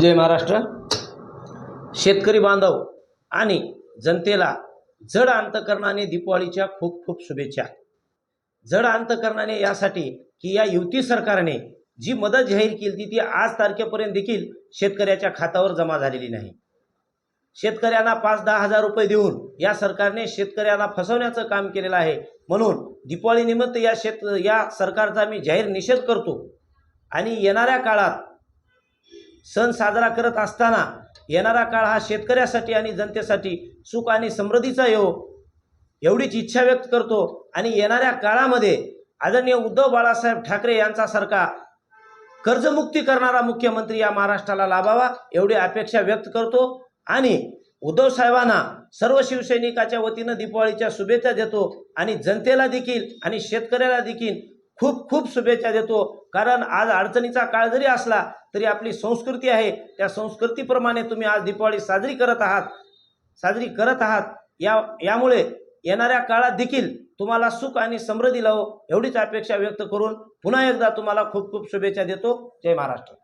जय महाराष्ट्र. शेतकरी बांधव आणि जनतेला जड अंतकरणाने दीपावलीच्या खूप खूप शुभेच्छा. जड अंतकरणाने यासाठी की या युती सरकारने जी मदत जाहीर केली ती आज तारखेपर्यंत देखील शेतकऱ्याच्या खात्यावर जमा झालेली नाही. शेतकऱ्यांना पाच दहा हजार रुपये देऊन या सरकारने शेतकऱ्यांना फसवण्याचं काम केलेलं आहे. म्हणून दीपावलीनिमित्त या शेत या सरकारचा मी जाहीर निषेध करतो. आणि येणाऱ्या काळात सण साजरा करत असताना येणारा काळ हा शेतकऱ्यासाठी आणि जनतेसाठी सुख आणि समृद्धीचा येऊ एवढीच इच्छा व्यक्त करतो. आणि येणाऱ्या काळामध्ये आदरणीय उद्धव बाळासाहेब ठाकरे यांच्यासारखा कर्जमुक्ती करणारा मुख्यमंत्री या महाराष्ट्राला लाभावा एवढी अपेक्षा व्यक्त करतो. आणि उद्धव साहेबांना सर्व शिवसैनिकाच्या वतीनं दीपावलीच्या शुभेच्छा देतो आणि जनतेला देखील आणि शेतकऱ्याला देखील खूप खूप शुभेच्छा देतो. कारण आज अडचणीचा काळ जरी असला तरी आपली संस्कृती आहे. त्या संस्कृतीप्रमाणे तुम्ही आज दीपावली साजरी करत आहात. साजरी करत आहात. या यामुळे येणाऱ्या काळात देखील तुम्हाला सुख आणि समृद्धी लावो एवढीच अपेक्षा व्यक्त करून पुन्हा एकदा तुम्हाला खूप खूप शुभेच्छा देतो. जय महाराष्ट्र.